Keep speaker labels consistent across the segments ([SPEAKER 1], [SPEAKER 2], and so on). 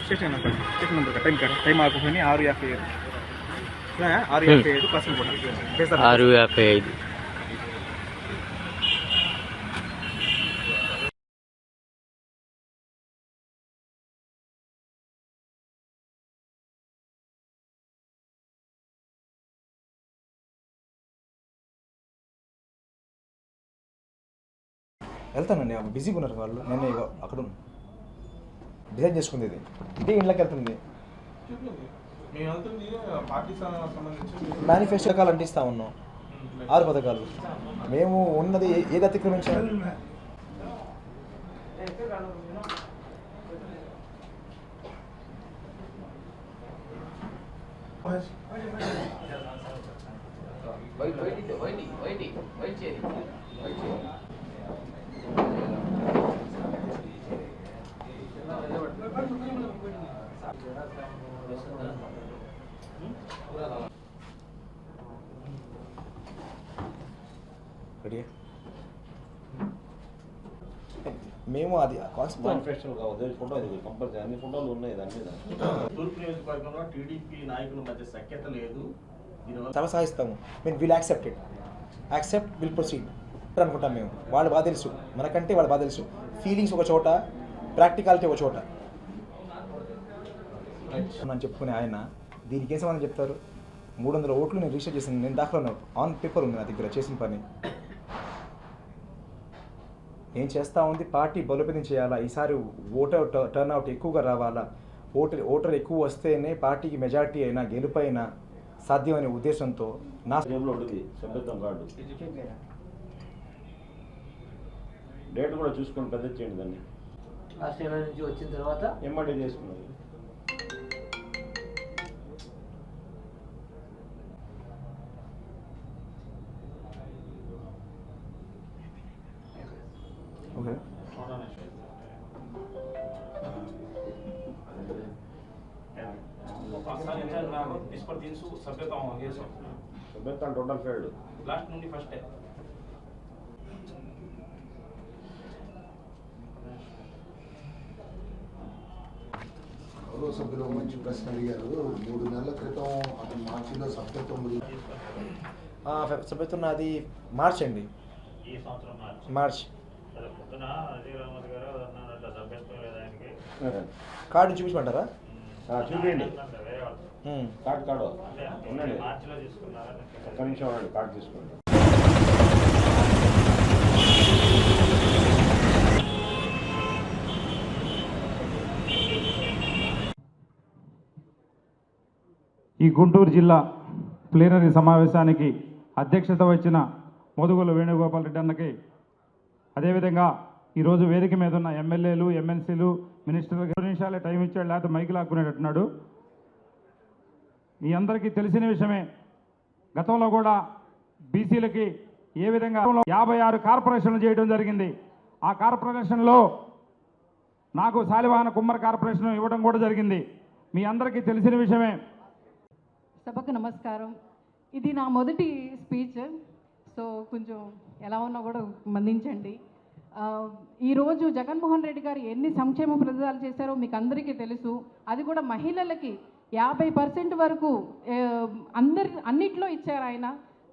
[SPEAKER 1] Station ಅಂತ station number time card time ಹಾಕೋತೀನಿ ಆರು ಯಾಕೆ ಆರು ಯಾಕೆ ಐದು ಪರ್ಸೆಂಟ್
[SPEAKER 2] ಆರು ಯಾಕೆ ಐದು
[SPEAKER 3] వెళ్తానండి అప్పుడు బిజీగా ఉన్నారు వాళ్ళు. నేను ఇగో అక్కడ డిజైన్ చేసుకుంది ఇది. ఇదే ఇంట్లోకి వెళ్తుంది. మేనిఫెస్టో రకాలు అంటిస్తా ఉన్నాం. ఆరు పథకాలు. మేము ఉన్నది ఏ- ఏది వైట్ చేయండి మేము అది కాస్ట్
[SPEAKER 4] మేనిఫెస్టో కావద్దు ఫోటో ఇది కంపల్సరీ అన్ని ఫోటోలు ఉన్నాయి దాని మీద
[SPEAKER 5] తూర్పు నియోజకవర్గంలో టీడీపీ నాయకుల మధ్య సఖ్యత లేదు దీనివల్ల
[SPEAKER 3] చాలా సాధిస్తాము mean will accept it accept will proceed అనుకుంటాం మేము. వాళ్ళు బాగా తెలుసు మనకంటే వాళ్ళు బాగా తెలుసు ఫీలింగ్స్ ఒక చోట ప్రాక్టికాలిటీ ఒక చోట. అని చెప్పుకునే ఆయన దీనికి ఏం సమాధానం చెప్తారు? మూడు వందల ఓట్లు నేను రిజిస్టర్ చేసింది నేను దాఖలో ఆన్ పేపర్ ఉంది నా దగ్గర చేసిన పని. ఏం చేస్తా ఉంది? పార్టీ బలోపేతం చేయాలా? ఈసారి ఓటర్ టర్న్ అవుట్ ఎక్కువగా రావాలా? ఓటర్ ఓటర్ ఎక్కువ వస్తేనే పార్టీకి మెజార్టీ అయినా గెలుపైనా సాధ్యమనే ఉద్దేశంతో నా
[SPEAKER 4] జేబులో ఉంటుంది సభ్యత్వం కార్డు. డేట్ కూడా చూసుకొని పెద్ద చేయండి దాన్ని.
[SPEAKER 2] ఆస్ట్రేలియా నుంచి వచ్చిన తర్వాత
[SPEAKER 4] ఎంబడి చేసుకున్నారు.
[SPEAKER 3] ఓకే
[SPEAKER 5] పాకిస్తాన్ ఇన్ఛార్జ్ నాకు డిస్పర్ తీసు సభ్యత్వం చేసాం
[SPEAKER 4] సభ్యత్వం టోటల్ ఫెయిల్డ్
[SPEAKER 5] లాస్ట్ నుండి ఫస్ట్
[SPEAKER 6] గౌరవ సభ్యులు మంచి ప్రశ్న అడిగారు మూడు నెలల క్రితం అతను మార్చిలో సభ్యత్వం గురించి
[SPEAKER 3] ఆ, ఫె- సభ్యత్వం నాది మార్చ్ అండి
[SPEAKER 7] ఈ సంవత్సరం మార్చి
[SPEAKER 3] కార్డు చూపించమంటారా?
[SPEAKER 4] చూపించండి. Card
[SPEAKER 7] card.
[SPEAKER 4] ఉండండి ఒక్క నిమిషం ఉండండి కార్డు తీసుకోండి.
[SPEAKER 8] ఈ గుంటూరు జిల్లా ప్లీనరీ సమావేశానికి అధ్యక్షత వహించిన మోదుగుల వేణుగోపాల్ రెడ్డి అన్నకి అదేవిధంగా ఈరోజు వేదిక మీద ఉన్న ఎమ్మెల్యేలు ఎమ్మెల్సీలు మినిస్టర్లు రెండు నిమిషాలే టైం ఇచ్చాడు లేకపోతే మైకి లాక్కునేటట్టున్నాడు మీ అందరికీ తెలిసిన విషయమే గతంలో కూడా బీసీలకి ఏ విధంగా యాభై ఆరు కార్పొరేషన్లు చేయడం జరిగింది. ఆ కార్పొరేషన్లో నాకు శాలివాహన కుమ్మర కార్పొరేషన్ ఇవ్వడం కూడా జరిగింది. మీ అందరికీ తెలిసిన విషయమే.
[SPEAKER 9] సభకు నమస్కారం. ఇది నా మొదటి స్పీచ్. సో కొంచెం ఎలా ఉన్నా కూడా మందించండి. ఈరోజు జగన్మోహన్ రెడ్డి గారు ఎన్ని సంక్షేమ ప్రదాలు చేశారో మీకు అందరికీ తెలుసు. అది కూడా మహిళలకి యాభై పర్సెంట్ వరకు అందరి అన్నిట్లో ఇచ్చారు ఆయన.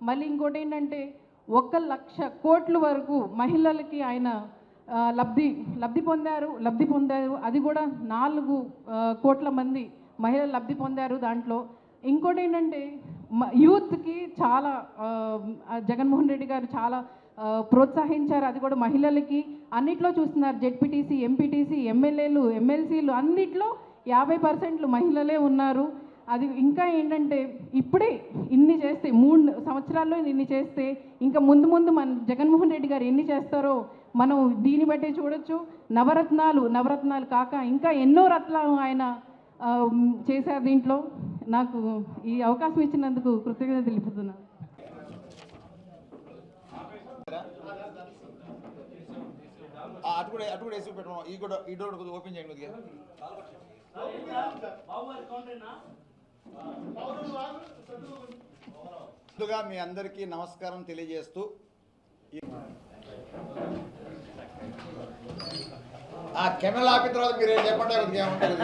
[SPEAKER 9] మళ్ళీ ఇంకోటి ఏంటంటే ఒక లక్ష కోట్ల వరకు మహిళలకి ఆయన లబ్ధి లబ్ధి పొందారు లబ్ధి పొందారు. అది కూడా నాలుగు కోట్ల మంది మహిళలు లబ్ధి పొందారు దాంట్లో. ఇంకోటి ఏంటంటే యూత్కి చాలా జగన్మోహన్ రెడ్డి గారు చాలా ప్రోత్సహించారు. అది కూడా మహిళలకి. అన్నిట్లో చూస్తున్నారు. జెడ్పీటీసీ ఎంపీటీసీ ఎమ్మెల్యేలు ఎమ్మెల్సీలు అన్నిట్లో యాభై పర్సెంట్లు మహిళలే ఉన్నారు. అది ఇంకా ఏంటంటే ఇప్పుడే ఇన్ని చేస్తే మూడు సంవత్సరాల్లో ఇన్ని చేస్తే ఇంకా ముందు ముందు మన జగన్మోహన్ రెడ్డి గారు ఎన్ని చేస్తారో మనం దీన్ని బట్టి చూడొచ్చు. నవరత్నాలు నవరత్నాలు కాక ఇంకా ఎన్నో రత్నాలు ఆయన చేశారు దీంట్లో. నాకు ఈ అవకాశం ఇచ్చినందుకు కృతజ్ఞత తెలుపుతున్నాను.
[SPEAKER 3] అటు కూడా అటు కూడా వేసి పెట్టడం ఈ కూడా ఈ డోర్ ఓపెన్ చేయండి కొద్దిగా.
[SPEAKER 10] ముందుగా మీ అందరికీ నమస్కారం తెలియజేస్తూ ఆ కెమెరా ఆపిన తర్వాత మీరు ఏం చెప్పండి? కొద్దిగా ఏమంటారు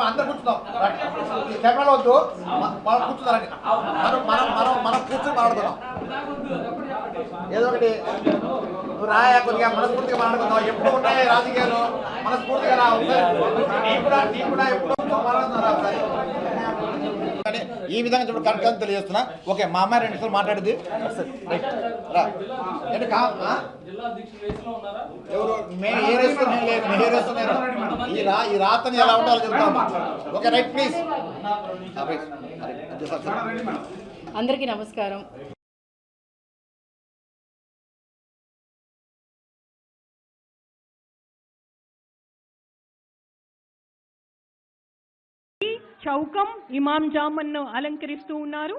[SPEAKER 10] అందరు కూర్చుందాం. కెమెరాలో వద్దు. మ- మనం కూర్చున్నారండి మనం మనం మనం మనం కూర్చొని మాట్లాడుతున్నాం ఏదో ఒకటి. నువ్వు రాయా కొద్దిగా మనస్ఫూర్తిగా మాట్లాడుతున్నావు ఎప్పుడు ఉన్నాయి రాజకీయాలు? మనస్ఫూర్తిగా రా ఒకసారి. నీ కూడా నీ కూడా ఎప్పుడు మాట్లాడుతున్నా ఒకసారి. కానీ ఈ విధంగా చూడు కరెక్ట్ అని తెలియజేస్తున్నా. ఓకే మా అమ్మాయి రెండు నిమిషాలు మాట్లాడింది రైట్. ఎవరు? మేము ఏ రేస్తూ నేను లేదు మేము ఏ రేస్తూ నేను ఈ రా ఈ రాతని ఎలా ఉండాలో చెప్తాము ఓకే రైట్ ప్లీజ్.
[SPEAKER 11] అందరికీ నమస్కారం.
[SPEAKER 12] చౌకం ఇమాం జామన్ను అలంకరిస్తూ ఉన్నారు.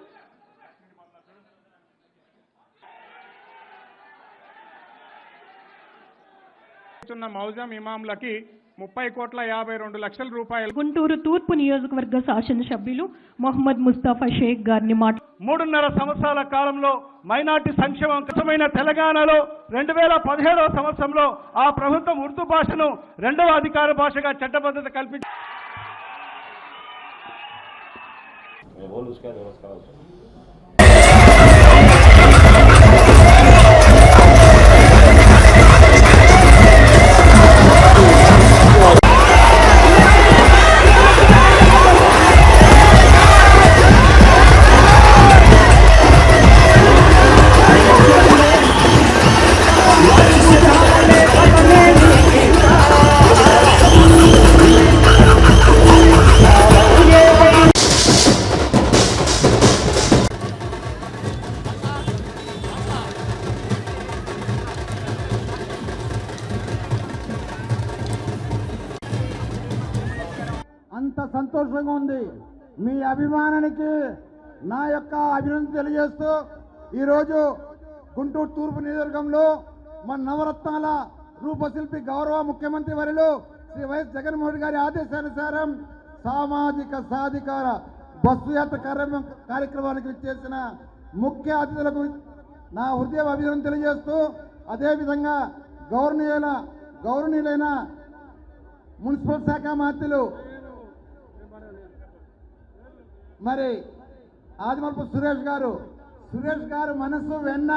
[SPEAKER 13] మౌజం ఇమాంలకి ముప్పై కోట్ల యాభై రెండు లక్షల రూపాయలు.
[SPEAKER 12] గుంటూరు తూర్పు నియోజకవర్గ శాసనసభ్యులు మొహమ్మద్ ముస్తాఫా షేక్ గారిని మాట
[SPEAKER 13] మూడున్నర సంవత్సరాల కాలంలో మైనార్టీ సంక్షేమం కష్టమైన తెలంగాణలో రెండు వేల పదిహేడవ సంవత్సరంలో ఆ ప్రభుత్వం ఉర్దూ భాషను రెండవ అధికార భాషగా చట్టబద్ధత కల్పించి
[SPEAKER 14] मैं बोल उसका नमस्कार
[SPEAKER 10] మీ అభిమానానికి నా యొక్క అభినందన తెలియజేస్తూ ఈరోజు గుంటూరు తూర్పు నియోజకవర్గంలో మన నవరత్నాల రూపశిల్పి గౌరవ ముఖ్యమంత్రి వర్యులు శ్రీ వైఎస్ జగన్మోహన్ గారి ఆదేశానుసారం సామాజిక సాధికార బస్సు యాత్ర కార్యక్రమానికి విచ్చేసిన ముఖ్య అతిథులకు నా హృదయ అభినందన తెలియజేస్తూ అదేవిధంగా గౌరవనీయుల గౌరవనీయులైన మున్సిపల్ శాఖ మంత్రులు మరి ఆదిమల్పు సురేష్ గారు సురేష్ గారు మనసు వెన్న.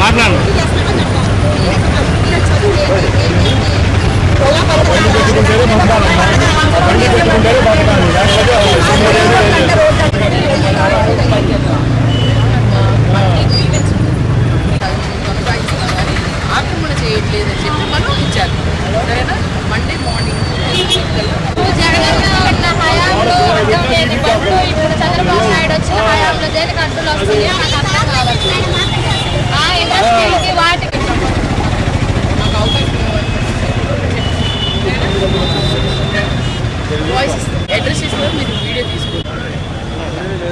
[SPEAKER 13] మాట్లాడు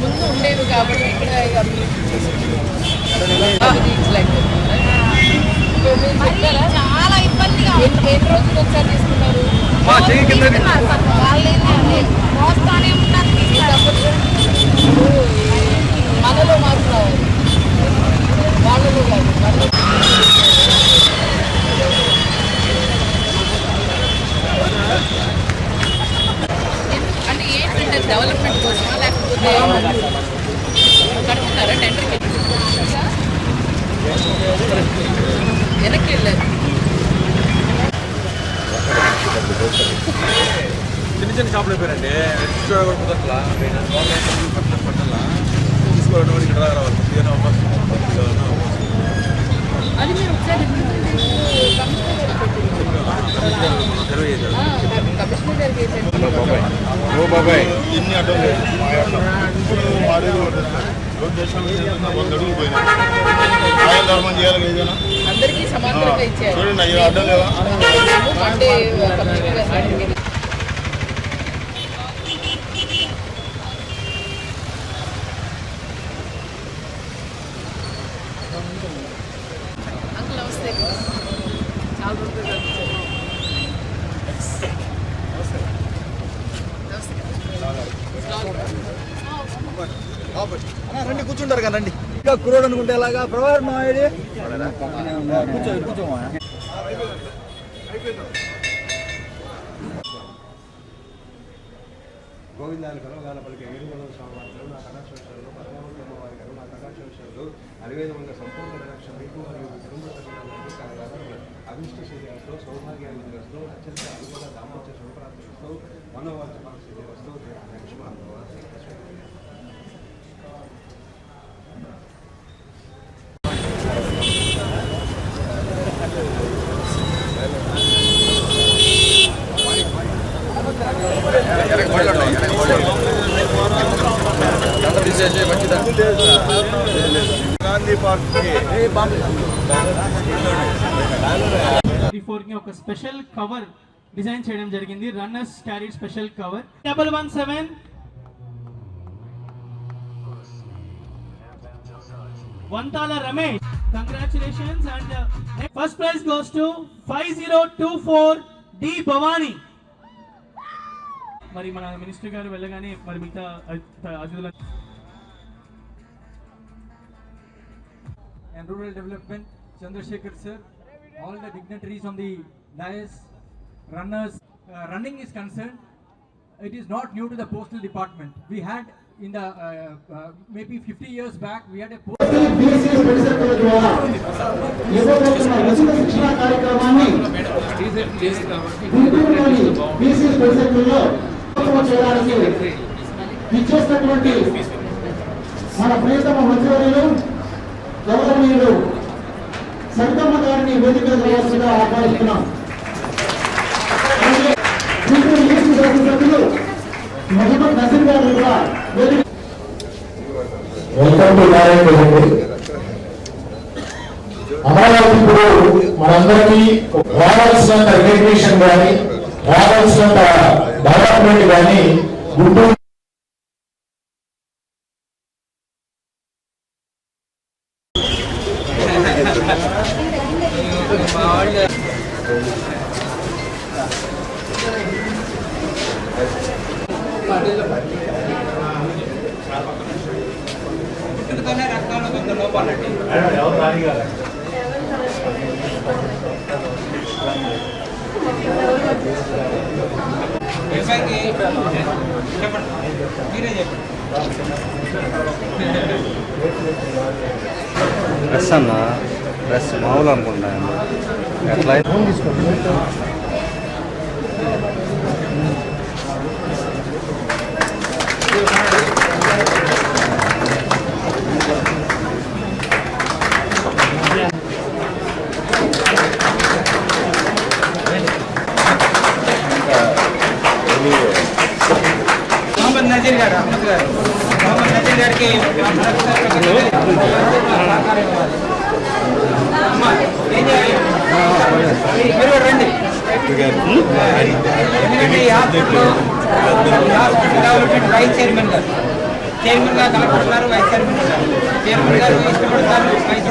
[SPEAKER 12] ముందు ఉండేవి కాబట్టి ఇక్కడ?
[SPEAKER 15] చాలా ఇబ్బందిగా
[SPEAKER 12] ఎన్ని రోజులు ఒకసారి తీసుకున్నారు?
[SPEAKER 15] మోస్తానే ఉన్నారు తీసుకున్నారు.
[SPEAKER 12] మనలో మార్పు రావాలి. వాళ్ళలో కాదు డెవలప్మెంట్ కోసమా లేకపోతే కడుతున్నారా టెండర్కి
[SPEAKER 16] వెనక్కి వెళ్ళారు చిన్న చిన్న షాపులు అయిపోయారండి కుదరట్లా ఆన్లైన్ పట్టణ పట్టాల తీసుకోవడం ఇక్కడ రావాలి
[SPEAKER 13] అది మీరు ఒకసారి
[SPEAKER 16] ఓ బాబాయ్.
[SPEAKER 17] ఎన్ని అడ్డం లేదు. మా అడ్డం ఇప్పుడు మారేది పడుతుంది రెండు దేశాలు వంద అడుగులు పోయినాయి న్యాయ ధర్మం చేయాలి కదా ఏదైనా.
[SPEAKER 13] అందరికీ సమాంతరంగా ఇచ్చారు.
[SPEAKER 17] చూడండి అయ్యో అడ్డం లేదా?
[SPEAKER 13] అంకుల్ నమస్తే. చాలా రోజులు
[SPEAKER 18] రండి కూర్చుంటారు కదా రండి ఇంకా కురోడు అనుకుంటే ఎలాగా? ప్రభావం మాయడి కూర్చో కూర్చోమా?
[SPEAKER 19] గోవిందాలు కలవగాల పలికే ఏడుగొండల స్వామివారు నా కళాశోషాలు పద్మావతి అమ్మవారి గారు నా కళాశోషాలు అలివేదమంగా సంపూర్ణ కటాక్ష మీకు మరియు కుటుంబ సభ్యులందరికీ కలగాలి అభిష్ట శరీరస్తు సౌభాగ్యాన్ని వస్తూ అత్యంత అనుకూల దాంపత్య శుభప్రాప్తి వస్తూ మనోవాచ పరిస్థితి వస్తూ లక్ష్మణ
[SPEAKER 16] గాంధీ పార్క్
[SPEAKER 20] ఫోర్కి ఒక స్పెషల్ కవర్ డిజైన్ చేయడం జరిగింది. Runners carry special cover. Double one seven. వంతాల Ramesh. Congratulations and first prize goes to five zero two four D Bhavani మరి మన మినిస్టర్ గారు వెళ్ళగానే మరి మిగతా అతిథుల
[SPEAKER 21] and Rural Development, Chandrasekhar sir, all the dignitaries on the dais, runners. Uh, running is concerned, it is not new to the postal department. We had in the uh, uh, maybe 50 years back, we had a
[SPEAKER 18] ఉచిత శిక్షణ ఇచ్చేసినటువంటి మన ప్రియతమ మంత్రివర్యులు గౌరవనీయులు సరితమ్మ గారిని వేదిక రావాల్సిందిగా ఆహ్వానిస్తున్నాం. అలాగే గుంటూరు ఈస్ట్ శాసనసభ్యులు మొహమ్మద్ నసీర్ గారు కూడా వేదిక
[SPEAKER 22] వెల్కమ్ టు అమరావతి ఇప్పుడు మనందరికీ రావాల్సినంత రికగ్నేషన్ కానీ రావాల్సినంత డెవలప్మెంట్ కానీ గుంటూరు
[SPEAKER 23] డ్రెస్ అన్న డ్రెస్ మామూలు అనుకుంటా ఎట్లా?
[SPEAKER 24] నజీర్ గారు అహ్మద్ గారు. మొహమ్మద్ నజీర్ గారికి మీరు రండి ఎందుకంటే ఈ హాస్పిటల్ డెవలప్మెంట్ వైస్ చైర్మన్ గారు చైర్మన్గా కలెక్టర్ గారు వైస్ చైర్మన్ గారు చైర్మన్ గారు ఇష్టపడతారు వైస్